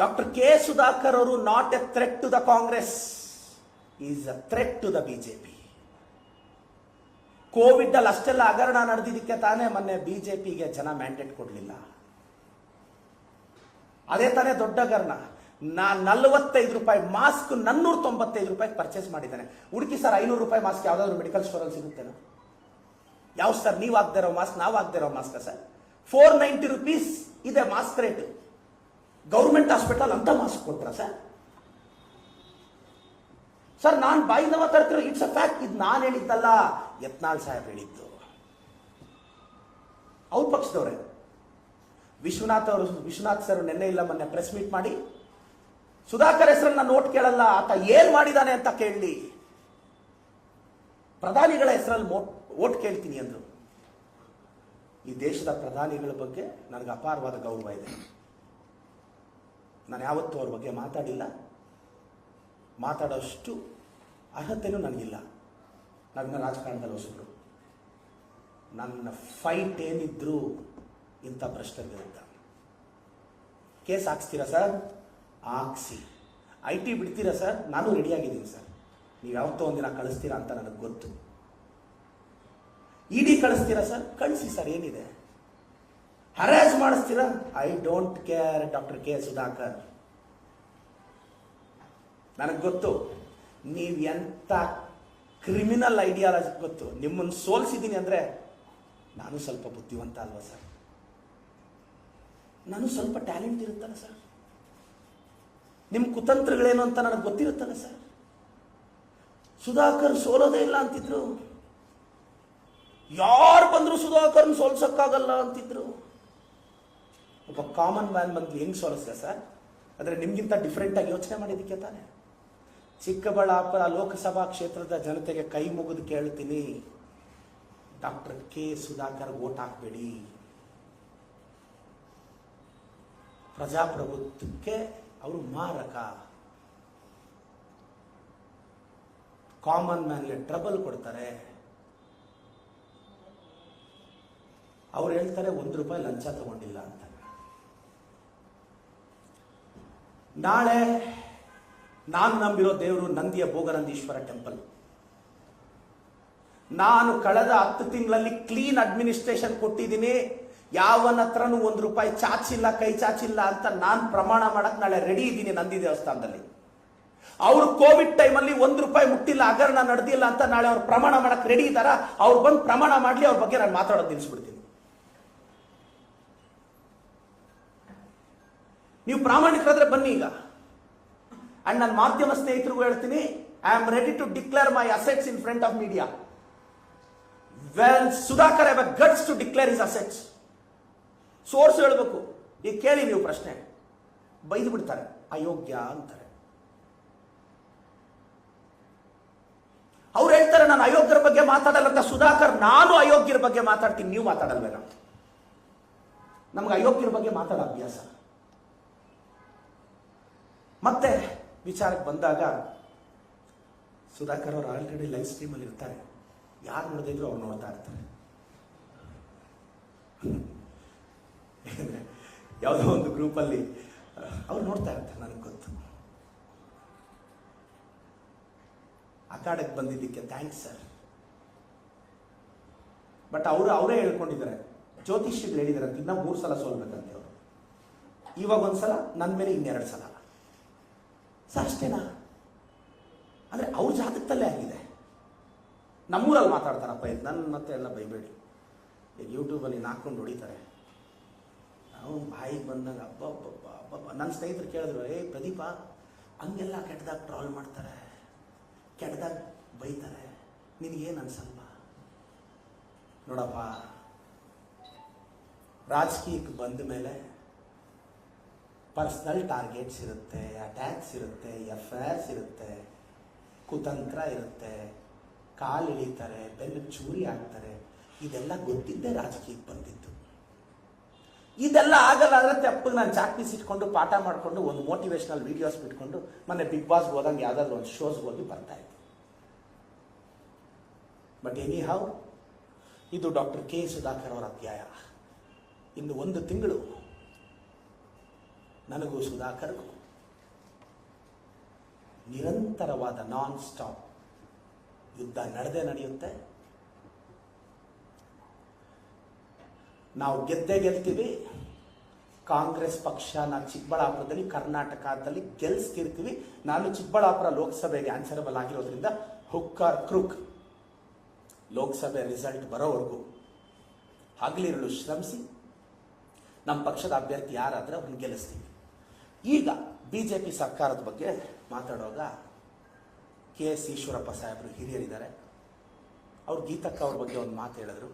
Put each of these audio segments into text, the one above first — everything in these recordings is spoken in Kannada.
ಡಾಕ್ಟರ್ ಕೆ ಸುಧಾಕರ್ ಅವರು not a threat to the Congress is a threat to the BJP Covid ಅಲ್ಲಿ ಅಷ್ಟೆಲ್ಲ ಹಗರಣ ನಡೆದಿದ್ದಕ್ಕೆ ತಾನೇ ಮೊನ್ನೆ ಬಿಜೆಪಿಗೆ ಜನ ಮ್ಯಾಂಡೇಟ್ ಕೊಡಲಿಲ್ಲ. ಅದೇ ತಾನೇ ದೊಡ್ಡ ಹಗರಣ. ನಾ ನಲ್ವತ್ತೈದು ರೂಪಾಯಿ ಮಾಸ್ಕ್ ನನ್ನೂರ ತೊಂಬತ್ತೈದು ರೂಪಾಯಿ ಪರ್ಚೇಸ್ ಮಾಡಿದ್ದಾನೆ. ಹುಡುಕಿ ಸರ್ ಐನೂರು ರೂಪಾಯಿ ಮಾಸ್ಕ್ ಯಾವ್ದಾದ್ರು ಮೆಡಿಕಲ್ ಸ್ಟೋರಲ್ಲಿ ಸಿಗುತ್ತೇನೋ? ಯಾವ ಸರ್ ನೀವು ಹಾಕ್ದಿರೋ ಮಾಸ್ಕ್ ನಾವು ಹಾಕ್ದಿರೋ mask sir four ninety rupees ಇದೆ ಮಾಸ್ಕ್ ರೇಟ್ ಗೌರ್ಮೆಂಟ್ ಹಾಸ್ಪಿಟಲ್ ಅಂತ ಮಾಸ್ಕ್ ಕೊಟ್ರ ಸರ್. ಸರ್, ನಾನು ಬಾಯಿಂದ ತರ್ತಿರೋ ಇಟ್ಸ್ ಅ ಇದು ನಾನು ಹೇಳಿದ್ದಲ್ಲ, ಯತ್ನಾಳ್ ಸಾಹೇಬ್ ಹೇಳಿದ್ದು. ಅವ್ರ ಪಕ್ಷದವ್ರೆ. ವಿಶ್ವನಾಥ್ ಅವರು, ವಿಶ್ವನಾಥ್ ಸರ್ ನಿನ್ನೆ ಇಲ್ಲ, ಮೊನ್ನೆ ಪ್ರೆಸ್ ಮೀಟ್ ಮಾಡಿ, ಸುಧಾಕರ್ ಹೆಸರನ್ನ ನೋಟ್ ಕೇಳಲ್ಲ, ಆತ ಏನ್ ಮಾಡಿದಾನೆ ಅಂತ ಕೇಳಲಿ ಪ್ರಧಾನಿಗಳ ಹೆಸರಲ್ಲಿ ಓಟ್ ಕೇಳ್ತೀನಿ ಅಂದರು. ಈ ದೇಶದ ಪ್ರಧಾನಿಗಳ ಬಗ್ಗೆ ನನಗೆ ಅಪಾರವಾದ ಗೌರವ ಇದೆ. ನಾನು ಯಾವತ್ತೂ ಅವ್ರ ಬಗ್ಗೆ ಮಾತಾಡಿಲ್ಲ. ಮಾತಾಡೋಷ್ಟು ಅರ್ಹತೆನೂ ನನಗಿಲ್ಲ. ನನ್ನ ರಾಜಕಾರಣದಲ್ಲಿ ಹೊಸಬ್ರು. ನನ್ನ ಫೈಟ್ ಏನಿದ್ರು ಇಂಥ ಭ್ರಷ್ಟರ ವಿರುದ್ಧ ಕೇಸ್ ಹಾಕ್ಸ್ತೀರಾ ಸರ್? ಹಾಕ್ಸಿ. ಐ ಟಿ ಬಿಡ್ತೀರಾ ಸರ್? ನಾನು ರೆಡಿಯಾಗಿದ್ದೀನಿ ಸರ್. ನೀವು ಯಾವತ್ತೋ ಒಂದಿನ ಕಳಿಸ್ತೀರಾ ಅಂತ ನನಗೆ ಗೊತ್ತು. ಇಡಿ ಕಳಿಸ್ತೀರಾ ಸರ್? ಕಳಿಸಿ ಸರ್, ಏನಿದೆ? ಹರಾಜ್ ಮಾಡಿಸ್ತೀರಾ? I don't care doctor K Sudhakar. ನನಗೆ ಗೊತ್ತು, ನೀವು ಎಂಥ ಕ್ರಿಮಿನಲ್ ಐಡಿಯಾಲಜಿ ಗೊತ್ತು ನಿಮ್ಮನ್ನು ಸೋಲ್ಸಿದ್ದೀನಿ ಅಂದರೆ ನಾನು ಸ್ವಲ್ಪ ಬುದ್ಧಿವಂತ ಅಲ್ವಾ ಸರ್? ನಾನು ಸ್ವಲ್ಪ ಟ್ಯಾಲೆಂಟ್ ಇರುತ್ತಲ್ಲ ಸರ್? ನಿಮ್ಮ ಕುತಂತ್ರಗಳೇನು ಅಂತ ನನಗೆ ಗೊತ್ತಿರುತ್ತಲ್ಲ ಸರ್? ಸುಧಾಕರ್ ಸೋಲೋದೇ ಇಲ್ಲ ಅಂತಿದ್ರು. ಯಾರು ಬಂದರೂ ಸುಧಾಕರ್ನ ಸೋಲ್ಸೋಕ್ಕಾಗಲ್ಲ ಅಂತಿದ್ರು. ಒಬ್ಬ ಕಾಮನ್ ಮ್ಯಾನ್ ಬಂದು ಹೆಂಗ್ ಸೋಲಿಸ್ದ ಸರ್ ಅಂದ್ರೆ ನಿಮ್ಗಿಂತ ಡಿಫ್ರೆಂಟ್ ಆಗಿ ಯೋಚನೆ ಮಾಡಿದ್ದಕ್ಕೆ ತಾನೆ. ಚಿಕ್ಕಬಳ್ಳಾಪುರ ಲೋಕಸಭಾ ಕ್ಷೇತ್ರದ ಜನತೆಗೆ ಕೈ ಮುಗಿದು ಕೇಳ್ತೀನಿ. ಡಾಕ್ಟರ್ ಕೆ ಸುಧಾಕರ್ ಓಟ್ ಹಾಕ್ಬೇಡಿ. ಪ್ರಜಾಪ್ರಭುತ್ವಕ್ಕೆ ಅವರು ಮಾರಕ. ಕಾಮನ್ ಮ್ಯಾನ್ಗೆ ಟ್ರಬಲ್ ಕೊಡ್ತಾರೆ. ಅವ್ರು ಹೇಳ್ತಾರೆ, ಒಂದು ರೂಪಾಯಿ ಲಂಚ ತಗೊಂಡಿಲ್ಲ ಅಂತ. ನಾಳೆ ನಾನು ನಂಬಿರೋ ದೇವರು ನಂದಿಯ ಭೋಗನಂದೀಶ್ವರ ಟೆಂಪಲ್ ನಾನು ಕಳೆದ ಹತ್ತು ತಿಂಗಳಲ್ಲಿ ಕ್ಲೀನ್ ಅಡ್ಮಿನಿಸ್ಟ್ರೇಷನ್ ಕೊಟ್ಟಿದ್ದೀನಿ. ಯಾವನ ಹತ್ರನೂ ಒಂದು ರೂಪಾಯಿ ಚಾಚಿಲ್ಲ, ಕೈ ಚಾಚಿಲ್ಲ ಅಂತ ನಾನು ಪ್ರಮಾಣ ಮಾಡಕ್ಕೆ ನಾಳೆ ರೆಡಿ ಇದ್ದೀನಿ ನಂದಿ ದೇವಸ್ಥಾನದಲ್ಲಿ. ಅವರು ಕೋವಿಡ್ ಟೈಮಲ್ಲಿ ಒಂದು ರೂಪಾಯಿ ಮುಟ್ಟಿಲ್ಲ, ಹಗರಣ ನಡೆದಿಲ್ಲ ಅಂತ ನಾಳೆ ಅವ್ರು ಪ್ರಮಾಣ ಮಾಡಕ್ಕೆ ರೆಡಿ ಇದ್ದಾರ? ಅವ್ರು ಬಂದು ಪ್ರಮಾಣ ಮಾಡಲಿ, ಅವ್ರ ಬಗ್ಗೆ ನಾನು ಮಾತಾಡೋದು ನಿಲ್ಲಿಸ್ಬಿಡ್ತೀನಿ ನೀವು ಪ್ರಾಮಾಣಿಕರಾದ್ರೆ ಬನ್ನಿ ಈಗ. ಅಂಡ್ ನನ್ನ ಮಾಧ್ಯಮ ಸ್ನೇಹಿತರಿಗೂ ಹೇಳ್ತೀನಿ I am ready to declare my assets in front of media well Sudhakar have guts to declare his assets source ಹೇಳಬೇಕು. ಈಗ ಕೇಳಿ ನೀವು ಪ್ರಶ್ನೆ. ಬೈದು ಬಿಡ್ತಾರೆ. ಅಯೋಗ್ಯ ಅಂತಾರೆ. ಅವ್ರು ಹೇಳ್ತಾರೆ, ನಾನು ಅಯೋಗ್ಯರ ಬಗ್ಗೆ ಮಾತಾಡಲ್ಲ ಅಂತ. ಸುಧಾಕರ್, ನಾನು ಅಯೋಗ್ಯರ ಬಗ್ಗೆ ಮಾತಾಡ್ತೀನಿ. ನೀವು ಮಾತಾಡಲ್ವೇನ. ನಮ್ಗೆ ಅಯೋಗ್ಯರ ಬಗ್ಗೆ ಮಾತಾಡೋ ಅಭ್ಯಾಸ. ಮತ್ತೆ ವಿಚಾರಕ್ಕೆ ಬಂದಾಗ ಸುಧಾಕರ್ ಅವರು ಆಲ್ರೆಡಿ ಲೈವ್ ಸ್ಟ್ರೀಮಲ್ಲಿ ಇರ್ತಾರೆ. ಯಾರು ನೋಡಿದ್ರು ಅವ್ರು ನೋಡ್ತಾ ಇರ್ತಾರೆ. ಯಾವುದೋ ಒಂದು ಗ್ರೂಪಲ್ಲಿ ಅವ್ರು ನೋಡ್ತಾ ಇರ್ತಾರೆ ನನಗೆ ಗೊತ್ತು. ಅಖಾಡಕ್ಕೆ ಬಂದಿದ್ದಕ್ಕೆ ಥ್ಯಾಂಕ್ಸ್ ಸರ್ ಬಟ್ ಅವರು, ಅವರೇ ಹೇಳ್ಕೊಂಡಿದ್ದಾರೆ. ಜ್ಯೋತಿಷ್ಯರು ಹೇಳಿದಾರೆ ಇನ್ನ ಮೂರು ಸಲ ಸೋಲ್ಬೇಕಂತೆ ಅವರು. ಇವಾಗ ಒಂದ್ಸಲ ನನ್ನ ಮೇಲೆ ಇನ್ನೆರಡು ಸಲ. ಅಷ್ಟೇನಾ ಅಂದರೆ ಅವ್ರ ಜಾತಕದಲ್ಲೇ ಆಗಿದೆ. ನಮ್ಮೂರಲ್ಲಿ ಮಾತಾಡ್ತಾರಪ್ಪ, ಇದು ನನ್ನ ಮತ್ತೆ ಎಲ್ಲ ಬೈಬೇಡಿ. ಈಗ ಯೂಟ್ಯೂಬಲ್ಲಿ ನಾಕೊಂಡು ಹೊಡಿತಾರೆ. ನಾವು ಬಾಯಿಗೆ ಬಂದಾಗ ಹಬ್ಬ ಹಬ್ಬ ಹಬ್ಬ ನನ್ನ ಸ್ನೇಹಿತರು ಕೇಳಿದ್ರು, ಏ, ಪ್ರದೀಪ, ಹಂಗೆಲ್ಲ ಕೆಟ್ಟದಾಗ ಟ್ರಾವೆಲ್ ಮಾಡ್ತಾರೆ. ಕೆಟ್ಟದಾಗ ಬೈತಾರೆ. ನಿನಗೇನು ಅನ್ಸಲ್ವಾ? ನೋಡಪ್ಪ, ರಾಜಕೀಯಕ್ಕೆ ಬಂದ ಮೇಲೆ ಪರ್ಸ್ನಲ್ ಟಾರ್ಗೆಟ್ಸ್ ಇರುತ್ತೆ ಅಟ್ಯಾಕ್ಸ್ ಇರುತ್ತೆ ಎಫ್ ಇರುತ್ತೆ, ಕುತಂತ್ರ ಇರುತ್ತೆ, ಕಾಲು ಇಳಿತಾರೆ, ಬೆನ್ನು ಚೂರಿ ಹಾಕ್ತಾರೆ, ಇದೆಲ್ಲ ಗೊತ್ತಿದ್ದೇ ರಾಜಕೀಯಕ್ಕೆ ಬಂದಿತ್ತು ಇದೆಲ್ಲ ಆಗಲ್ಲ ಅಂದರೆ ತಪ್ಪಿಗೆ ನಾನು ಚಾಕ್ ಪೀಸ್ ಇಟ್ಕೊಂಡು, ಪಾಠ ಮಾಡಿಕೊಂಡು, ಒಂದು ಮೋಟಿವೇಶ್ನಲ್ ವಿಡಿಯೋಸ್ ಬಿಟ್ಕೊಂಡು, ಮೊನ್ನೆ ಬಿಗ್ ಬಾಸ್ ಹೋದಂಗೆ ಯಾವುದಾದ್ರು ಒಂದು ಶೋಸ್ಗೆ ಹೋಗಿ ಬರ್ತಾ ಇತ್ತು ಬಟ್ ಎನಿ ಹೌ ಇದು ಡಾಕ್ಟರ್ ಕೆ ಸುಧಾಕರ್ ಅವರ ಅಧ್ಯಾಯ. ಇನ್ನು ಒಂದು ತಿಂಗಳು ನನಗೂ ಸುಧಾಕರ್ಗೂ ನಿರಂತರವಾದ ನಾನ್ ಸ್ಟಾಪ್ ಯುದ್ಧ ನಡೆದೇ ನಡೆಯುತ್ತೆ. ನಾವು ಗೆದ್ದೇ ಗೆಲ್ತೀವಿ. ಕಾಂಗ್ರೆಸ್ ಪಕ್ಷನ ಚಿಕ್ಕಬಳ್ಳಾಪುರದಲ್ಲಿ, ಕರ್ನಾಟಕದಲ್ಲಿ ಗೆಲ್ಸ್ತಿರ್ತೀವಿ. ನಾನು ಚಿಕ್ಕಬಳ್ಳಾಪುರ ಲೋಕಸಭೆಗೆ ಆನ್ಸರಬಲ್ ಆಗಿರೋದ್ರಿಂದ ಹುಕ್ಕಾರ್ ಕ್ರೂಕ್. ಲೋಕಸಭೆ ರಿಸಲ್ಟ್ ಬರೋವರೆಗೂ ಹಗಲಿರುಳು ಶ್ರಮಿಸಿ ನಮ್ಮ ಪಕ್ಷದ ಅಭ್ಯರ್ಥಿ ಯಾರಾದರೆ ಅವ್ರನ್ನ ಗೆಲ್ಲಿಸ್ತೀವಿ. ಈಗ ಬಿ ಜೆ ಪಿ ಸರ್ಕಾರದ ಬಗ್ಗೆ ಮಾತಾಡುವಾಗ ಕೆ ಎಸ್ ಈಶ್ವರಪ್ಪ ಸಾಹೇಬರು ಹಿರಿಯರಿದ್ದಾರೆ. ಅವ್ರು ಗೀತಕ್ಕ ಅವ್ರ ಬಗ್ಗೆ ಒಂದು ಮಾತು ಹೇಳಿದ್ರು.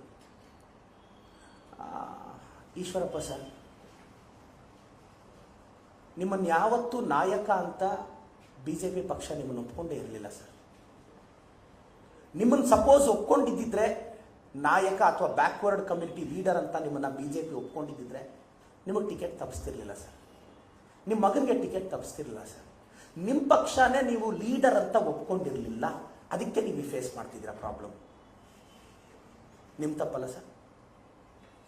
ಈಶ್ವರಪ್ಪ ಸರ್ ನಿಮ್ಮನ್ನು ಯಾವತ್ತೂ ನಾಯಕ ಅಂತ ಬಿ ಜೆ ಪಿ ಪಕ್ಷ ನಿಮ್ಮನ್ನು ಒಪ್ಕೊಂಡೇ ಇರಲಿಲ್ಲ ಸರ್. ನಿಮ್ಮನ್ನು ಸಪೋಸ್ ಒಪ್ಕೊಂಡಿದ್ದಿದ್ರೆ ನಾಯಕ ಅಥವಾ ಬ್ಯಾಕ್ವರ್ಡ್ ಕಮ್ಯುನಿಟಿ ಲೀಡರ್ ಅಂತ ನಿಮ್ಮನ್ನು ಬಿ ಜೆ ಪಿ ಒಪ್ಕೊಂಡಿದ್ದಿದ್ರೆ ನಿಮಗೆ ಟಿಕೆಟ್ ತಪ್ಪಿಸ್ತಿರ್ಲಿಲ್ಲ ಸರ್. ನಿಮ್ಮ ಮಗನಿಗೆ ಟಿಕೆಟ್ ತಪ್ಪಿಸ್ತಿರಲಿಲ್ಲ ಸರ್ ನಿಮ್ಮ ಪಕ್ಷನೇ ನೀವು ಲೀಡರ್ ಅಂತ ಒಪ್ಕೊಂಡಿರಲಿಲ್ಲ. ಅದಕ್ಕೆ ನೀವು ಫೇಸ್ ಮಾಡ್ತಿದ್ದೀರ ಪ್ರಾಬ್ಲಮ್ ನಿಮ್ಮ ತಪ್ಪಲ್ಲ ಸರ್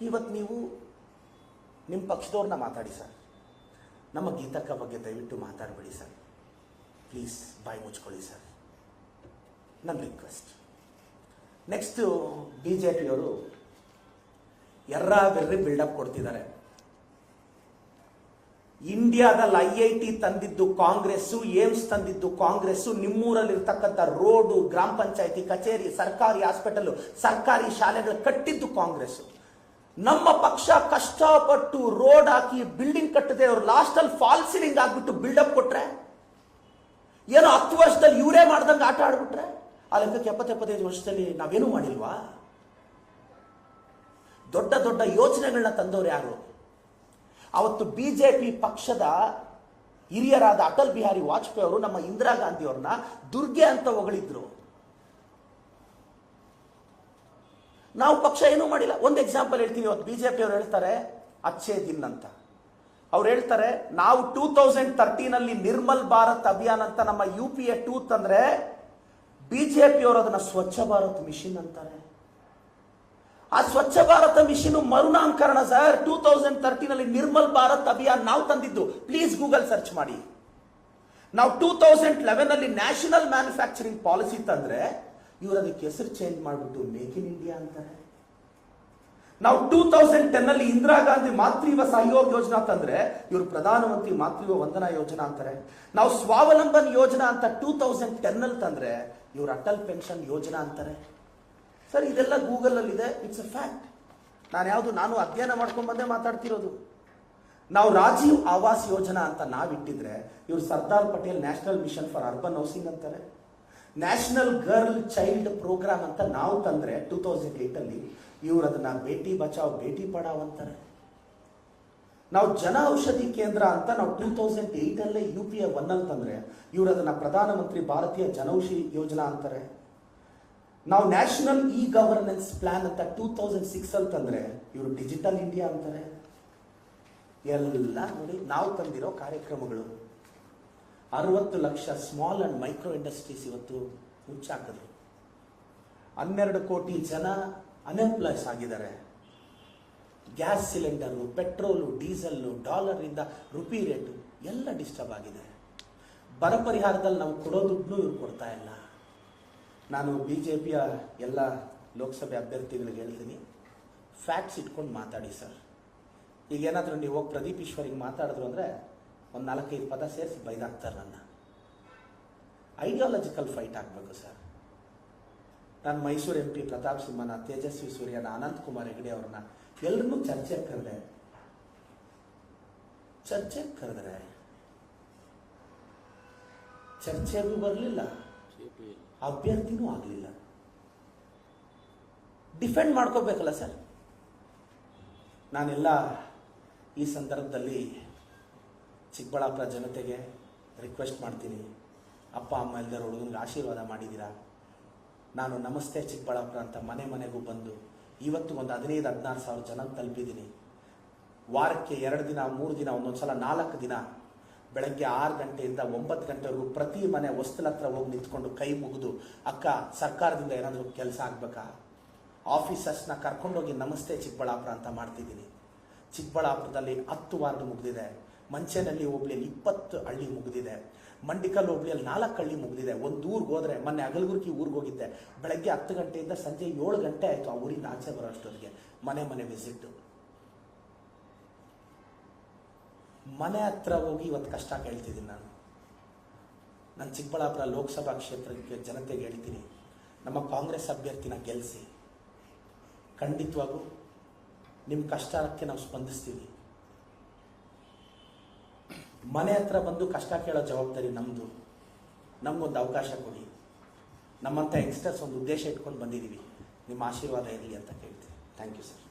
ಇವತ್ತು ನೀವು ನಿಮ್ಮ ಪಕ್ಷದವ್ರನ್ನ ಮಾತಾಡಿ ಸರ್ ನಮ್ಮ ಗೀತಕ್ಕ ಬಗ್ಗೆ ದಯವಿಟ್ಟು ಮಾತಾಡಬೇಡಿ ಸರ್ ಪ್ಲೀಸ್ ಬಾಯ್ ಮುಚ್ಕೊಳ್ಳಿ ಸರ್ ನನ್ನ ರಿಕ್ವೆಸ್ಟ್ ನೆಕ್ಸ್ಟು ಬಿ ಜೆ ಪಿಯವರು ಎರ್ರ ಬೆರ್ರಿ ಬಿಲ್ಡಪ್ ಕೊಡ್ತಿದ್ದಾರೆ. ಇಂಡಿಯಾದಲ್ಲಿ ಐ ಐ ಟಿ ತಂದಿದ್ದು ಕಾಂಗ್ರೆಸ್ಸು, ಏಮ್ಸ್ ತಂದಿದ್ದು ಕಾಂಗ್ರೆಸ್ಸು, ನಿಮ್ಮೂರಲ್ಲಿರ್ತಕ್ಕಂಥ ರೋಡು, ಗ್ರಾಮ ಪಂಚಾಯತಿ, ಕಚೇರಿ, ಸರ್ಕಾರಿ ಹಾಸ್ಪಿಟಲ್, ಸರ್ಕಾರಿ ಶಾಲೆಗಳು ಕಟ್ಟಿದ್ದು ಕಾಂಗ್ರೆಸ್ಸು. ನಮ್ಮ ಪಕ್ಷ ಕಷ್ಟಪಟ್ಟು ರೋಡ್ ಹಾಕಿ ಬಿಲ್ಡಿಂಗ್ ಕಟ್ಟದೆ, ಅವ್ರು ಲಾಸ್ಟಲ್ಲಿ ಫಾಲ್ ಸೀಲಿಂಗ್ ಆಗ್ಬಿಟ್ಟು ಬಿಲ್ಡಪ್ ಕೊಟ್ರೆ? ಏನೋ ಹತ್ತು ವರ್ಷದಲ್ಲಿ ಇವರೇ ಮಾಡ್ದಂಗೆ ಆಟ ಆಡ್ಬಿಟ್ರೆ? ಆ ಲೆಕ್ಕಕ್ಕೆ ಎಪ್ಪತ್ತು ಎಪ್ಪತ್ತೈದು ವರ್ಷದಲ್ಲಿ ನಾವೇನು ಮಾಡಿಲ್ವಾ? ದೊಡ್ಡ ದೊಡ್ಡ ಯೋಚನೆಗಳನ್ನ ತಂದವರು ಯಾರು? ಅವತ್ತು ಪಿ ಪಕ್ಷದ ಹಿರಿಯರಾದ ಅಟಲ್ ಬಿಹಾರಿ ವಾಜಪೇಯಿ ಅವರು ನಮ್ಮ ಇಂದಿರಾ ಗಾಂಧಿ ಅವ್ರನ್ನ ದುರ್ಗೆ ಅಂತ ಹೊಗಳಿದ್ರು. ನಾವು ಪಕ್ಷ ಏನೂ ಮಾಡಿಲ್ಲ. ಒಂದು ಎಕ್ಸಾಂಪಲ್ ಹೇಳ್ತೀನಿ. ಇವತ್ತು ಬಿಜೆಪಿ ಅವರು ಹೇಳ್ತಾರೆ, ಅಚ್ಚೇ ದಿನ್ ಅಂತ. ಅವ್ರು ಹೇಳ್ತಾರೆ, ನಾವು ಟೂ ತೌಸಂಡ್ ತರ್ಟೀನಲ್ಲಿ ನಿರ್ಮಲ್ ಭಾರತ್ ಅಭಿಯಾನ್ ಅಂತ ನಮ್ಮ ಯು ಪಿ ಎ ಟೂ ಜೆ ಬಿಜೆಪಿ ಅವರು ಅದನ್ನ ಸ್ವಚ್ಛ ಭಾರತ್ ಮಿಷನ್ ಅಂತಾರೆ. ಆ ಸ್ವಚ್ಛ ಭಾರತ ಮಿಷನ್ ಮರುನಾಮಕರಣ ಸರ್. ಟೂ ತೌಸಂಡ್ ತರ್ಟೀನಲ್ಲಿ ನಿರ್ಮಲ್ ಭಾರತ್ ಅಭಿಯಾನ್ ನಾವು ತಂದಿದ್ದು. ಪ್ಲೀಸ್ ಗೂಗಲ್ ಸರ್ಚ್ ಮಾಡಿ. ನಾವು ಟೂ ತೌಸಂಡ್ ಲೆವೆನ್ ಅಲ್ಲಿ ನ್ಯಾಷನಲ್ ಮ್ಯಾನುಫ್ಯಾಕ್ಚರಿಂಗ್ ಪಾಲಿಸಿ ತಂದ್ರೆ ಇವರು ಅದಕ್ಕೆ ಹೆಸರು ಚೇಂಜ್ ಮಾಡಿಬಿಟ್ಟು ಮೇಕ್ ಇನ್ ಇಂಡಿಯಾ ಅಂತಾರೆ. ನಾವು ಟೂ ತೌಸಂಡ್ ಟೆನ್ ಅಲ್ಲಿ ಇಂದಿರಾ ಗಾಂಧಿ ಮಾತೃವ ಸಹಯೋಗ ಯೋಜನಾ ತಂದ್ರೆ ಇವರು ಪ್ರಧಾನಮಂತ್ರಿ ಮಾತೃವ ವಂದನಾ ಯೋಜನಾ ಅಂತಾರೆ. ನಾವು ಸ್ವಾವಲಂಬನ್ ಯೋಜನಾ ಅಂತ ಟೂ ತೌಸಂಡ್ ಟೆನ್ ಅಲ್ಲಿ ತಂದ್ರೆ ಇವರು ಅಟಲ್ ಪೆನ್ಷನ್ ಯೋಜನಾ ಅಂತಾರೆ. ಸರ್, ಇದೆಲ್ಲ ಗೂಗಲ್ ಅಲ್ಲಿ ಇದೆ ಇಟ್ಸ್ ಅ ಫ್ಯಾಕ್ಟ್ ನಾನು ಯಾವುದು, ನಾನು ಅಧ್ಯಯನ ಮಾಡ್ಕೊಂಡ್ ಬಂದೇ ಮಾತಾಡ್ತಿರೋದು. ನಾವು ರಾಜೀವ್ ಆವಾಸ್ ಯೋಜನಾ ಅಂತ ನಾವಿಟ್ಟಿದ್ರೆ, ಇವರು Sardar Patel national mission for urban housing ಅಂತಾರೆ. ನ್ಯಾಷನಲ್ ಗರ್ಲ್ ಚೈಲ್ಡ್ ಪ್ರೋಗ್ರಾಮ್ ಅಂತ ನಾವು ತಂದ್ರೆ, ಟೂ ತೌಸಂಡ್ ಏಟ್ ಅಲ್ಲಿ ಇವರು ಅದನ್ನ ಬೇಟಿ ಬಚಾವ್, ಬೇಟಿ ಪಡಾವ್ ಅಂತಾರೆ. ನಾವು ಜನ ಔಷಧಿ ಕೇಂದ್ರ ಅಂತ ನಾವು ಟೂ ತೌಸಂಡ್ ಏಟ್ ಅಲ್ಲೇ ಯು ಪಿ ಎ ಒನ್ ಅಂತಂದ್ರೆ ತಂದ್ರೆ ಇವರು ಅದನ್ನ ಪ್ರಧಾನಮಂತ್ರಿ ಭಾರತೀಯ ಜನೌಷಧಿ ಯೋಜನಾ ಅಂತಾರೆ. ನಾವು ನ್ಯಾಷನಲ್ ಇ ಗವರ್ನೆನ್ಸ್ ಪ್ಲಾನ್ ಅಂತ ಟೂ ತೌಸಂಡ್ ಸಿಕ್ಸ್ ಅಲ್ಲಿ ತಂದ್ರೆ ಇವರು ಡಿಜಿಟಲ್ ಇಂಡಿಯಾ ಅಂತಾರೆ. ಎಲ್ಲ ನೋಡಿ, ನಾವು ತಂದಿರೋ ಕಾರ್ಯಕ್ರಮಗಳು. ಅರವತ್ತು lakh small and micro industries ಇವತ್ತು ಮುಚ್ಚಾಕಿದ್ರು. ಹನ್ನೆರಡು ಕೋಟಿ ಜನ ಅನ್ಎಂಪ್ಲಾಯ್ಸ್ ಆಗಿದ್ದಾರೆ. ಗ್ಯಾಸ್ ಸಿಲಿಂಡರು, ಪೆಟ್ರೋಲು, ಡೀಸೆಲ್ಲು ಡಾಲರಿಂದ ರುಪಿ ರೇಟು ಎಲ್ಲ ಡಿಸ್ಟರ್ಬ್ ಆಗಿದೆ. ಬರ ಪರಿಹಾರದಲ್ಲಿ ನಾವು ಕೊಡೋ ದುಡ್ಡು ಇವ್ರು ಕೊಡ್ತಾ ಇಲ್ಲ. ನಾನು ಬಿ ಜೆ ಪಿಯ ಎಲ್ಲ ಲೋಕಸಭೆ ಅಭ್ಯರ್ಥಿಗಳಿಗೆ ಹೇಳ್ತೀನಿ ಫ್ಯಾಕ್ಟ್ಸ್ ಇಟ್ಕೊಂಡು ಮಾತಾಡಿ ಸರ್ ಈಗ ಏನಾದರೂ ನೀವು ಹೋಗಿ ಪ್ರದೀಪ್ ಈಶ್ವರಿಗೆ ಮಾತಾಡಿದ್ರು ಅಂದರೆ ಒಂದು ನಾಲ್ಕೈದು ಪದ ಸೇರಿಸಿ ಬೈದಾಕ್ತಾರೆ ನನ್ನ. ಐಡಿಯಾಲಜಿಕಲ್ ಫೈಟ್ ಆಗಬೇಕು ಸರ್ ನಾನು ಮೈಸೂರು ಎಂ ಪಿ ಪ್ರತಾಪ್ ಸಿಂಹನ, ತೇಜಸ್ವಿ ಸೂರ್ಯನ, ಅನಂತ್ ಕುಮಾರ್ ಹೆಗಡೆ ಅವ್ರನ್ನ ಎಲ್ಲರನ್ನೂ ಚರ್ಚೆಗೆ ಕರೆದೆ. ಚರ್ಚೆಗೆ ಕರೆದ್ರೆ ಚರ್ಚೆಗೂ ಬರಲಿಲ್ಲ. ಅಭ್ಯರ್ಥಿನೂ ಆಗಲಿಲ್ಲ. ಡಿಫೆಂಡ್ ಮಾಡ್ಕೋಬೇಕಲ್ಲ ಸರ್. ನಾನೆಲ್ಲ ಈ ಸಂದರ್ಭದಲ್ಲಿ ಚಿಕ್ಕಬಳ್ಳಾಪುರ ಜನತೆಗೆ ರಿಕ್ವೆಸ್ಟ್ ಮಾಡ್ತೀನಿ. ಅಪ್ಪ, ಅಮ್ಮ ಇಲ್ದರ ಹುಡುಗನಿಗೆ ಆಶೀರ್ವಾದ ಮಾಡಿದ್ದೀರಾ? ನಾನು ನಮಸ್ತೆ ಚಿಕ್ಕಬಳ್ಳಾಪುರ ಅಂತ ಮನೆ ಮನೆಗೂ ಬಂದು ಇವತ್ತು ಒಂದು ಹದಿನೈದು, ಹದಿನಾರು ಸಾವಿರ ಜನ ತಲುಪಿದ್ದೀನಿ. ವಾರಕ್ಕೆ ಎರಡು ದಿನ, ಮೂರು ದಿನ ಒಂದೊಂದು ಸಲ ನಾಲ್ಕು ದಿನ ಬೆಳಗ್ಗೆ ಆರು ಗಂಟೆಯಿಂದ ಒಂಬತ್ತು ಗಂಟೆವರೆಗೂ ಪ್ರತಿ ಮನೆ ಹೊಸ್ತಲ ಹತ್ರ ಹೋಗಿ ನಿಂತ್ಕೊಂಡು ಕೈ ಮುಗಿದು, ಅಕ್ಕ, ಸರ್ಕಾರದಿಂದ ಏನಾದರೂ ಕೆಲಸ ಆಗ್ಬೇಕಾ? ಆಫೀಸರ್ಸ್ನ ಕರ್ಕೊಂಡೋಗಿ ನಮಸ್ತೆ ಚಿಕ್ಕಬಳ್ಳಾಪುರ ಅಂತ ಮಾಡ್ತಿದ್ದೀನಿ. ಚಿಕ್ಕಬಳ್ಳಾಪುರದಲ್ಲಿ ಹತ್ತು ವಾರ್ಡ್ ಮುಗಿದಿದೆ. ಮಂಚೇನಹಳ್ಳಿ ಹೋಬಳಿಯಲ್ಲಿ ಇಪ್ಪತ್ತು ಹಳ್ಳಿ ಮುಗಿದಿದೆ. ಮಂಡಿಕಲ್ ಹೋಬಳಿಯಲ್ಲಿ ನಾಲ್ಕು ಹಳ್ಳಿ ಮುಗಿದಿದೆ. ಒಂದು ಊರಿಗೆ ಹೋದರೆ, ಮೊನ್ನೆ ಅಗಲಗುರ್ಕಿ ಊರಿಗೆ ಹೋಗಿದ್ದೆ. ಬೆಳಗ್ಗೆ ಹತ್ತು ಗಂಟೆಯಿಂದ ಸಂಜೆ ಏಳು ಗಂಟೆ ಆಯಿತು ಆ ಊರಿಂದ ಆಚೆ ಬರೋ ಅಷ್ಟೊತ್ತಿಗೆ. ಮನೆ ಮನೆ ವಿಸಿಟ್ ಮನೆ ಹತ್ರ ಹೋಗಿ ಇವತ್ತು ಕಷ್ಟ ಕೇಳ್ತಿದ್ದೀನಿ ನಾನು. ನಾನು ಚಿಕ್ಕಬಳ್ಳಾಪುರ ಲೋಕಸಭಾ ಕ್ಷೇತ್ರಕ್ಕೆ ಜನತೆಗೆ ಹೇಳ್ತೀನಿ, ನಮ್ಮ ಕಾಂಗ್ರೆಸ್ ಅಭ್ಯರ್ಥಿನ ಗೆಲ್ಲಿಸಿ ಖಂಡಿತವಾಗೂ ನಿಮ್ಮ ಕಷ್ಟಕ್ಕೆ ನಾವು ಸ್ಪಂದಿಸ್ತೀವಿ. ಮನೆ ಹತ್ರ ಬಂದು ಕಷ್ಟ ಕೇಳೋ ಜವಾಬ್ದಾರಿ ನಮ್ಮದು ನಮಗೊಂದು ಅವಕಾಶ ಕೊಡಿ. ನಮ್ಮಂಥ ಯಂಗ್ಸ್ಟರ್ಸ್ ಒಂದು ಉದ್ದೇಶ ಇಟ್ಕೊಂಡು ಬಂದಿದ್ದೀವಿ. ನಿಮ್ಮ ಆಶೀರ್ವಾದ ಇರಲಿ ಅಂತ ಕೇಳ್ತೀನಿ. Thank you sir